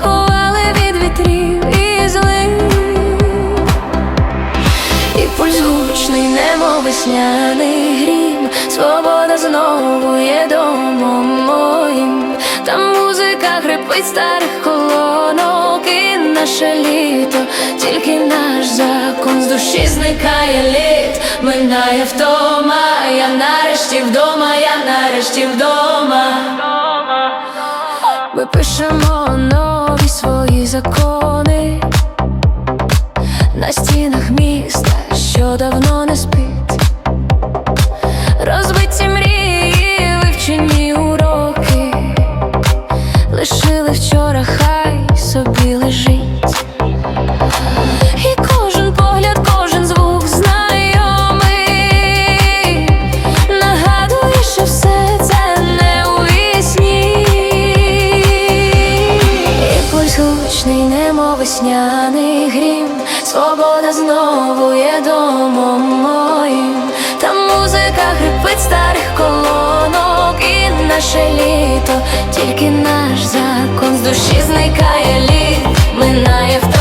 ховали від вітрів і злив, і пульс гучний, немов весняний грім, свобода знову є домом моїм, Та музика хрипить старих колонок І наше літо, тільки наш закон з душі зникає літ, минає втома, я нарешті вдома, я нарешті вдома. Ми пишемо Розбиті мрії, вивчені уроки, лишили вчора, хай собі лежить. І кожен погляд, кожен звук знайомий, нагадує, що все це не у вісні. Гучний, немов весняний грім, свобода знову є домом моїм. Старих колонок і наше літо, тільки наш закон з душі зникає літ, минає втома,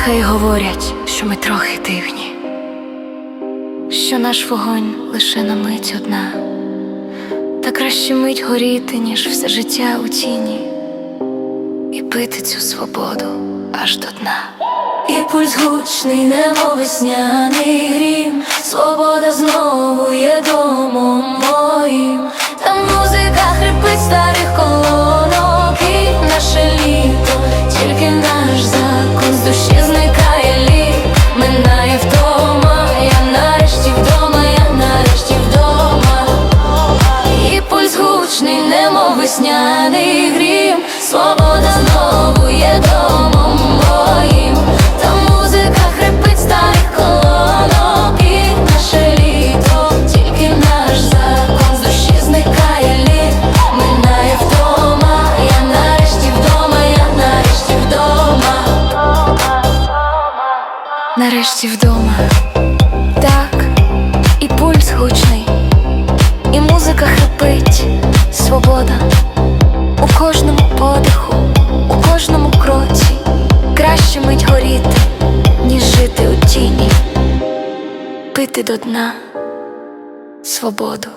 Нехай говорять, що ми трохи дивні, що наш вогонь лише на мить одна, та краще мить горіти, ніж все життя у тіні, і пити цю свободу аж до дна. І пульс гучний, немов весняний грім, свобода знову свобода знову є домом моїм. Там музика хрипить старих і наше літо, тільки наш закон з душі зникає літ, минає вдома, я нарешті вдома, я нарешті вдома. Нарешті вдома, пити до дна, свободу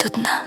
до дна.